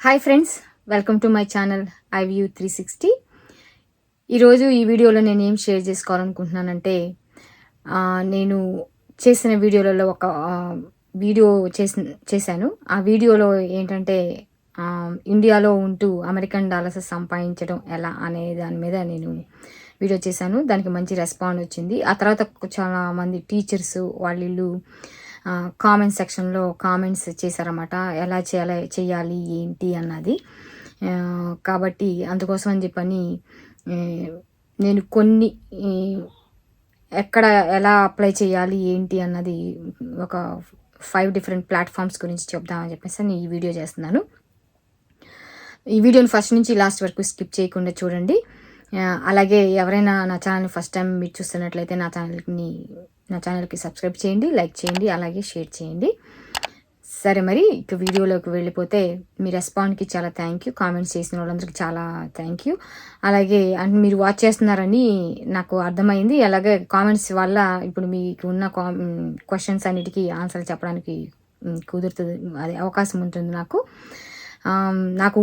Hi friends welcome to my channel I view three sixty. ఈరోజు ఈ వీడియోలో నేను ఏం షేర్ చేసుకోవాలనుకుంటున్నానంటే నేను చేసిన వీడియోలలో ఒక వీడియో చేసి చేశాను. ఆ వీడియోలో ఏంటంటే ఇండియాలో ఉంటూ అమెరికన్ డాలర్స్ సంపాదించడం ఎలా అనే దాని మీద నేను వీడియో చేశాను. దానికి మంచి రెస్పాండ్ వచ్చింది. ఆ తర్వాత చాలా మంది టీచర్స్ వాళ్ళు కామెంట్ సెక్షన్లో కామెంట్స్ చేశారన్నమాట. ఎలా చేయాలి చేయాలి ఏంటి అన్నది. కాబట్టి అందుకోసం అని చెప్పని నేను కొన్ని ఎక్కడ ఎలా అప్లై చేయాలి ఏంటి అన్నది ఒక ఫైవ్ డిఫరెంట్ ప్లాట్ఫామ్స్ గురించి చెప్దామని చెప్పేసి నేను ఈ వీడియో చేస్తున్నాను. ఈ వీడియోని ఫస్ట్ నుంచి లాస్ట్ వరకు స్కిప్ చేయకుండా చూడండి. అలాగే ఎవరైనా నా ఛానల్ని ఫస్ట్ టైం మీరు చూస్తున్నట్లయితే నా ఛానల్ని నా ఛానల్కి సబ్స్క్రైబ్ చేయండి లైక్ చేయండి అలాగే షేర్ చేయండి. సరే మరి ఇక వీడియోలోకి వెళ్ళిపోతే మీ రెస్పాండ్కి చాలా థ్యాంక్ యూ కామెంట్స్ చేసిన వాళ్ళందరికీ చాలా థ్యాంక్ యూ అలాగే అంటే మీరు వాచ్ చేస్తున్నారని నాకు అర్థమైంది. అలాగే కామెంట్స్ వల్ల ఇప్పుడు మీకు ఉన్న క్వశ్చన్స్ అన్నిటికీ ఆన్సర్ చెప్పడానికి కుదురుతుంది అది అవకాశం ఉంటుంది నాకు. నాకు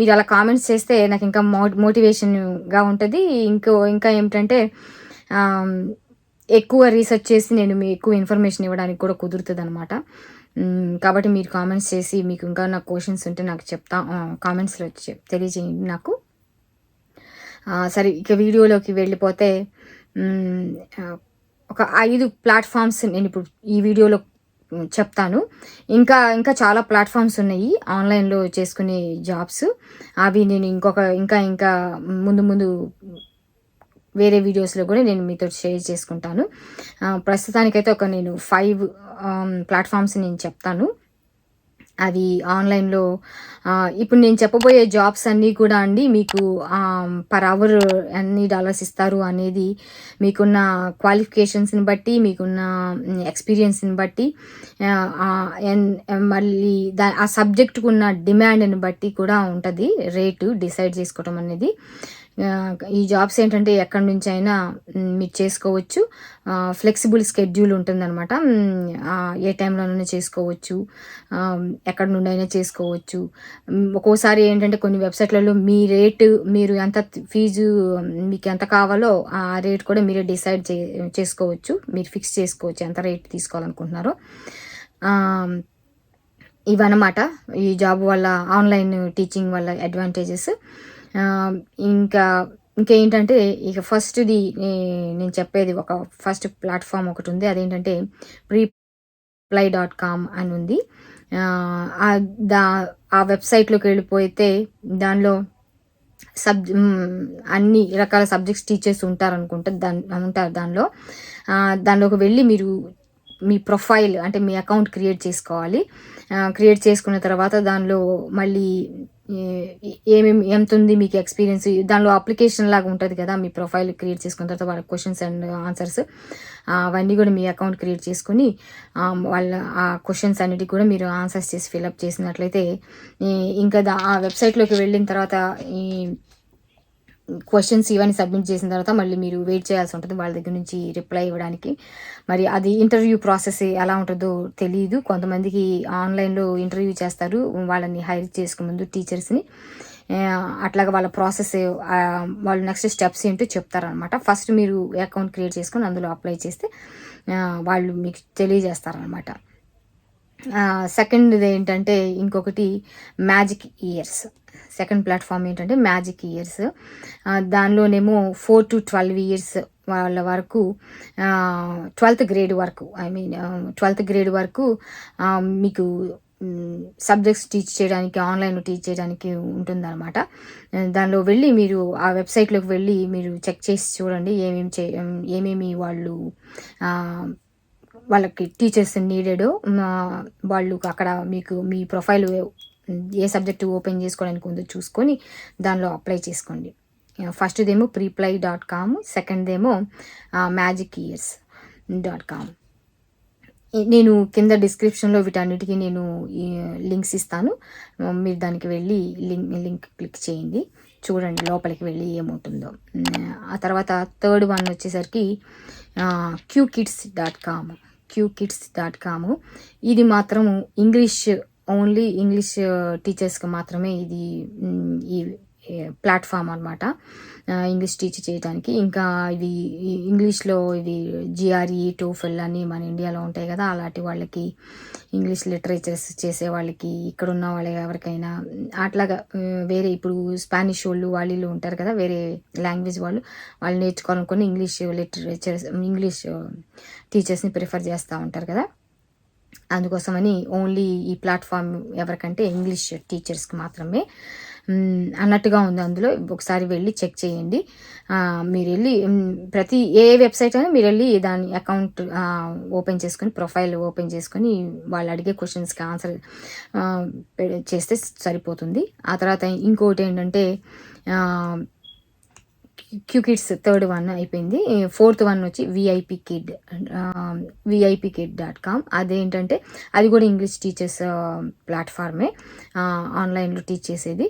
మీరు అలా కామెంట్స్ చేస్తే నాకు ఇంకా మో మోటివేషన్గా ఉంటుంది. ఇంకో ఇంకా ఏమిటంటే ఎక్కువ రీసెర్చ్ చేసి నేను మీ ఎక్కువ ఇన్ఫర్మేషన్ ఇవ్వడానికి కూడా కుదురుతుంది అనమాట కాబట్టి మీరు కామెంట్స్ చేసి మీకు ఇంకా నాకు క్వశ్చన్స్ ఉంటే నాకు చెప్తా కామెంట్స్లో తెలియజేయండి నాకు. సరే ఇక వీడియోలోకి వెళ్ళిపోతే ఒక ఐదు ప్లాట్ఫామ్స్ నేను ఇప్పుడు ఈ వీడియోలో చెప్తాను. ఇంకా ఇంకా చాలా ప్లాట్ఫామ్స్ ఉన్నాయి. ఆన్లైన్లో చేసుకునే జాబ్స్. అవి నేను ఇంకొక ఇంకా ఇంకా ముందు ముందు వేరే వీడియోస్లో కూడా నేను మీతో షేర్ చేసుకుంటాను. ప్రస్తుతానికైతే ఒక నేను ఫైవ్ ప్లాట్ఫామ్స్ నేను చెప్తాను. అది ఆన్లైన్లో ఇప్పుడు నేను చెప్పబోయే జాబ్స్ అన్నీ కూడా అండి మీకు పర్ అవర్ ఎన్ని డాలర్స్ ఇస్తారు అనేది మీకున్న క్వాలిఫికేషన్స్ని బట్టి మీకున్న ఎక్స్పీరియన్స్ని బట్టి ఎన్- మళ్ళీ దా ఆ సబ్జెక్టుకు ఉన్న డిమాండ్ని బట్టి కూడా ఉంటుంది రేటు డిసైడ్ చేసుకోవటం అనేది. ఈ జాబ్స్ ఏంటంటే ఎక్కడి నుంచి అయినా మీరు చేసుకోవచ్చు. ఫ్లెక్సిబుల్ స్కెడ్యూల్ ఉంటుందన్నమాట. ఏ టైంలోనైనా చేసుకోవచ్చు. ఎక్కడ ఎక్కడి నుండి అయినా చేసుకోవచ్చు ఒక్కోసారి ఏంటంటే కొన్ని వెబ్సైట్లలో మీ రేటు మీరు ఎంత ఫీజు మీకు ఎంత కావాలో ఆ రేట్ కూడా మీరే డిసైడ్ చే చేసుకోవచ్చు. మీరు ఫిక్స్ చేసుకోవచ్చు ఎంత రేట్ తీసుకోవాలనుకుంటున్నారో. ఇవన్నమాట. ఈ జాబ్ వల్ల ఆన్లైన్ టీచింగ్ వల్ల అడ్వాంటేజెస్. ఇంకా ఇంకేంటంటే ఇక ఫస్ట్ది నేను చెప్పేది ఒక ఫస్ట్ ప్లాట్ఫామ్ ఒకటి ఉంది. అదేంటంటే ప్రీప్లై డాట్ కామ్ అని ఉంది దా ఆ వెబ్సైట్లోకి వెళ్ళిపోతే దానిలో సబ్ అన్ని రకాల సబ్జెక్ట్స్ టీచర్స్ ఉంటారనుకుంటా దాని ఉంటారు దానిలో. దానిలోకి వెళ్ళి మీరు మీ ప్రొఫైల్ అంటే మీ అకౌంట్ క్రియేట్ చేసుకోవాలి. క్రియేట్ చేసుకున్న తర్వాత దానిలో మళ్ళీ ఏమేమి ఎంత ఉంది మీకు ఎక్స్పీరియన్స్ దానిలో అప్లికేషన్ లాగా ఉంటుంది కదా మీ ప్రొఫైల్ క్రియేట్ చేసుకున్న తర్వాత వాళ్ళ క్వశ్చన్స్ అండ్ ఆన్సర్స్. అవన్నీ కూడా మీ అకౌంట్ క్రియేట్ చేసుకుని వాళ్ళ ఆ క్వశ్చన్స్ అన్నిటి కూడా మీరు ఆన్సర్స్ చేసి ఫిల్అప్ చేసినట్లయితే ఇంకా దా ఆ వెబ్సైట్లోకి వెళ్ళిన తర్వాత ఈ క్వశ్చన్స్ ఇవన్నీ సబ్మిట్ చేసిన తర్వాత మళ్ళీ మీరు వెయిట్ చేయాల్సి ఉంటుంది వాళ్ళ దగ్గర నుంచి రిప్లై ఇవ్వడానికి. మరి అది ఇంటర్వ్యూ ప్రాసెస్ ఎలా ఉంటుందో తెలియదు కొంతమందికి ఆన్లైన్లో ఇంటర్వ్యూ చేస్తారు. వాళ్ళని హైర్ చేసుకునే ముందు టీచర్స్ని అట్లాగా వాళ్ళ ప్రాసెస్ వాళ్ళు నెక్స్ట్ స్టెప్స్ ఏంటో చెప్తారనమాట ఫస్ట్ మీరు అకౌంట్ క్రియేట్ చేసుకొని అందులో అప్లై చేస్తే వాళ్ళు మీకు తెలియజేస్తారనమాట సెకండ్ ఏంటంటే ఇంకొకటి మ్యాజిక్ ఇయర్స్ సెకండ్ ప్లాట్ఫామ్ ఏంటంటే మ్యాజిక్ ఇయర్స్ దానిలోనేమో ఫోర్ టు ట్వెల్వ్ ఇయర్స్ వాళ్ళ వరకు ట్వెల్త్ గ్రేడ్ వరకు ఐ మీన్ ట్వెల్త్ గ్రేడ్ వరకు మీకు సబ్జెక్ట్స్ టీచ్ చేయడానికి ఆన్లైన్ టీచ్ చేయడానికి ఉంటుందన్నమాట. దానిలో వెళ్ళి మీరు ఆ వెబ్సైట్లోకి వెళ్ళి మీరు చెక్ చేసి చూడండి ఏమేమి చే ఏమేమి వాళ్ళు వాళ్ళకి టీచర్స్ నీడెడ్ వాళ్ళు అక్కడ మీకు మీ ప్రొఫైల్ ఏ సబ్జెక్ట్ ఓపెన్ చేసుకోవడానికి ఉందో చూసుకొని దానిలో అప్లై చేసుకోండి. ఫస్ట్దేమో ప్రీప్లై డాట్ కామ్ సెకండ్దేమో మ్యాజిక్ ఇయర్స్ డాట్ కామ్ నేను కింద డిస్క్రిప్షన్లో వీటన్నిటికీ నేను లింక్స్ ఇస్తాను. మీరు దానికి వెళ్ళి లింక్ లింక్ క్లిక్ చేయండి. చూడండి లోపలికి వెళ్ళి ఏముంటుందో ఆ తర్వాత థర్డ్ వన్ వచ్చేసరికి Q kids dot com Q kids dot com ఇది మాత్రము ఇంగ్లీష్ ఓన్లీ ఇంగ్లీష్ uh, టీచర్స్కి మాత్రమే ఇది mm, ఈ ప్లాట్ఫామ్ అనమాట ఇంగ్లీష్ టీచ్ చేయడానికి ఇంకా ఇవి ఈ ఇంగ్లీష్లో ఇవి జిఆర్ఈ టోఫెల్ అని మన ఇండియాలో ఉంటాయి కదా అలాంటి వాళ్ళకి ఇంగ్లీష్ లిటరేచర్స్ చేసే వాళ్ళకి ఇక్కడ ఉన్న వాళ్ళకి ఎవరికైనా అట్లాగా వేరే ఇప్పుడు స్పానిష్ వాళ్ళు వాళ్ళు ఉంటారు కదా వేరే లాంగ్వేజ్ వాళ్ళు వాళ్ళు నేర్చుకోవాలనుకుని ఇంగ్లీష్ లిటరేచర్స్ ఇంగ్లీష్ టీచర్స్ని ప్రిఫర్ చేస్తూ ఉంటారు కదా. అందుకోసమని ఓన్లీ ఈ ప్లాట్ఫామ్ ఎవరికంటే ఇంగ్లీష్ టీచర్స్కి మాత్రమే అన్నట్టుగా ఉంది అందులో. ఒకసారి వెళ్ళి చెక్ చేయండి. మీరు వెళ్ళి ప్రతి ఏ వెబ్సైట్ అయినా మీరు వెళ్ళి దాని అకౌంట్ ఓపెన్ చేసుకొని ప్రొఫైల్ ఓపెన్ చేసుకొని వాళ్ళు అడిగే క్వశ్చన్స్కి ఆన్సర్ చేస్తే సరిపోతుంది. ఆ తర్వాత ఇంకోటి ఏంటంటే క్యూ కిడ్స్ థర్డ్ వన్ అయిపోయింది ఫోర్త్ వన్ వచ్చి VIP kid VIP kid dot com అదేంటంటే అది కూడా ఇంగ్లీష్ టీచర్స్ ప్లాట్ఫామే ఆన్లైన్లో టీచ్ చేసేది.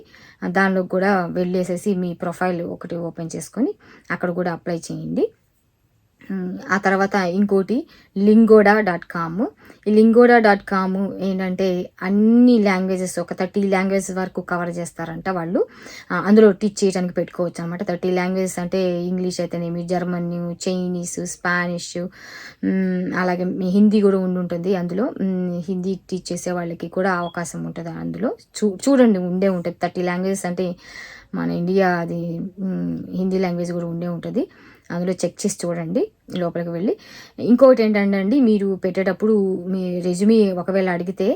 దానిలో కూడా వెళ్ళేసేసి మీ ప్రొఫైల్ ఒకటి ఓపెన్ చేసుకొని అక్కడ కూడా అప్లై చేయండి. ఆ తర్వాత ఇంకోటి లింగోడా డాట్ కామ్. ఈ లింగోడా డాట్ కామ్ ఏంటంటే అన్ని లాంగ్వేజెస్ ఒక థర్టీ లాంగ్వేజెస్ వరకు కవర్ చేస్తారంట వాళ్ళు. అందులో టీచ్ చేయడానికి పెట్టుకోవచ్చు అనమాట థర్టీ లాంగ్వేజెస్ అంటే ఇంగ్లీష్ అయితేనేమి జర్మన్ చైనీస్ స్పానిష్ అలాగే హిందీ కూడా ఉండి ఉంటుంది అందులో. హిందీ టీచ్ చేసే వాళ్ళకి కూడా అవకాశం ఉంటుంది అందులో. చూ చూడండి ఉండే ఉంటుంది. థర్టీ లాంగ్వేజెస్ అంటే మన ఇండియా అది హిందీ లాంగ్వేజ్ కూడా ఉండే ఉంటుంది. అందులో చెక్ చేసి చూడండి లోపలికి వెళ్ళి. ఇంకొకటి ఏంటంటే అండి మీరు పెట్టేటప్పుడు మీ రెజ్యూమీ ఒకవేళ అడిగితే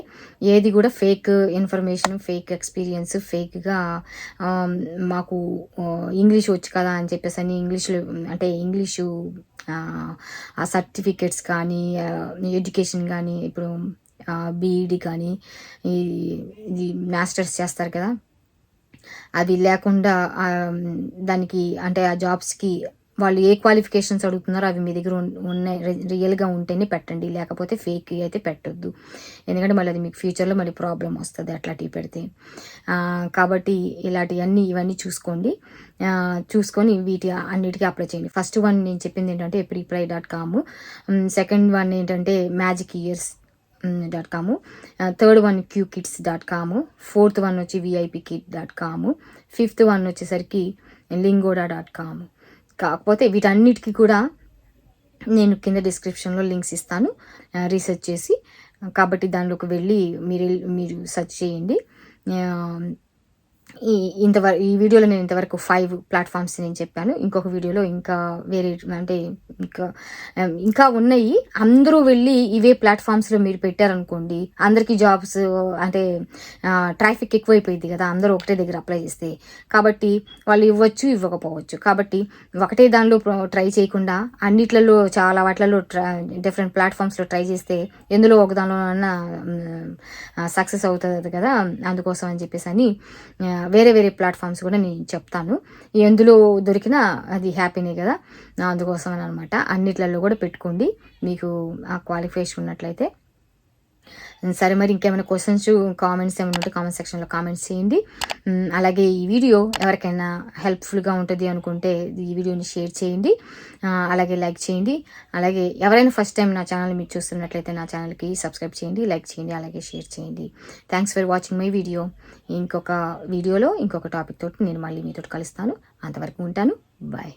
ఏది కూడా ఫేక్ ఇన్ఫర్మేషన్ ఫేక్ ఎక్స్పీరియన్స్ ఫేక్గా మాకు ఇంగ్లీష్ వచ్చు కదా అని చెప్పేసి అని ఇంగ్లీష్లో అంటే ఇంగ్లీషు ఆ, సర్టిఫికేట్స్ సర్టిఫికెట్స్ కానీ ఎడ్యుకేషన్ కానీ ఇప్పుడు బీఈడి కానీ ఈ ఇది మాస్టర్స్ చేస్తారు కదా. అది లేకుండా దానికి అంటే ఆ జాబ్స్కి వాళ్ళు ఏ క్వాలిఫికేషన్స్ అడుగుతున్నారో అవి మీ దగ్గర ఉన్నాయి రియల్గా ఉంటేనే పెట్టండి. లేకపోతే ఫేక్ అయితే పెట్టొద్దు. ఎందుకంటే మళ్ళీ అది మీకు ఫ్యూచర్లో మళ్ళీ ప్రాబ్లం వస్తుంది అట్లాంటివి పెడితే. కాబట్టి ఇలాంటివన్నీ ఇవన్నీ చూసుకోండి. చూసుకొని వీటి అన్నిటికీ అప్లై చేయండి. ఫస్ట్ వన్ నేను చెప్పింది ఏంటంటే Preply dot com second one ఏంటంటే magic years dot com third one Q kids dot com fourth one వచ్చి VIP kid dot com fifth one వచ్చేసరికి లింగోడా డాట్ కాము కాకపోతే వీటన్నిటికీ కూడా నేను కింద డిస్క్రిప్షన్లో లింక్స్ ఇస్తాను. రీసెర్చ్ చేసి కాబట్టి దానిలోకి వెళ్ళి మీరు మీరు సెర్చ్ చేయండి. ఈ ఇంతవరకు ఈ వీడియోలో నేను ఇంతవరకు ఫైవ్ ప్లాట్ఫామ్స్ నేను చెప్పాను. ఇంకొక వీడియోలో ఇంకా వేరే అంటే ఇంకా ఇంకా ఉన్నాయి. అందరూ వెళ్ళి ఇవే ప్లాట్ఫామ్స్లో మీరు పెట్టారనుకోండి అందరికీ జాబ్స్ అంటే ట్రాఫిక్ ఎక్కువైపోయింది కదా అందరూ ఒకటే దగ్గర అప్లై చేస్తే. కాబట్టి వాళ్ళు ఇవ్వచ్చు ఇవ్వకపోవచ్చు. కాబట్టి ఒకటే దానిలో ట్రై చేయకుండా అన్నిట్లలో చాలా వాటిలలో డిఫరెంట్ ప్లాట్ఫామ్స్లో ట్రై చేస్తే ఎందులో ఒక దానిలోనన్నా సక్సెస్ అవుతుంది కదా అందుకోసం అని చెప్పేసి అని వేరే వేరే ప్లాట్ఫామ్స్ కూడా నేను చెప్తాను. ఎందులో దొరికినా అది హ్యాపీనే కదా? అందుకోసం అని అనమాట అన్నిట్లలో కూడా పెట్టుకోండి. మీకు ఆ క్వాలిఫికేషన్ ఉన్నట్లయితే సరే మరి ఇంకేమైనా క్వశ్చన్స్ కామెంట్స్ ఏమైనా ఉంటే కామెంట్ సెక్షన్లో కామెంట్స్ చేయండి. అలాగే ఈ వీడియో ఎవరికైనా హెల్ప్ఫుల్గా ఉంటుంది అనుకుంటే ఈ వీడియోని షేర్ చేయండి. అలాగే లైక్ చేయండి. అలాగే ఎవరైనా ఫస్ట్ టైం నా ఛానల్ మీరు చూస్తున్నట్లయితే నా ఛానల్కి సబ్స్క్రైబ్ చేయండి లైక్ చేయండి అలాగే షేర్ చేయండి. Thanks for watching my video ఇంకొక వీడియోలో ఇంకొక టాపిక్ తోటి నేను మళ్ళీ మీతో కలుస్తాను. అంతవరకు ఉంటాను. బాయ్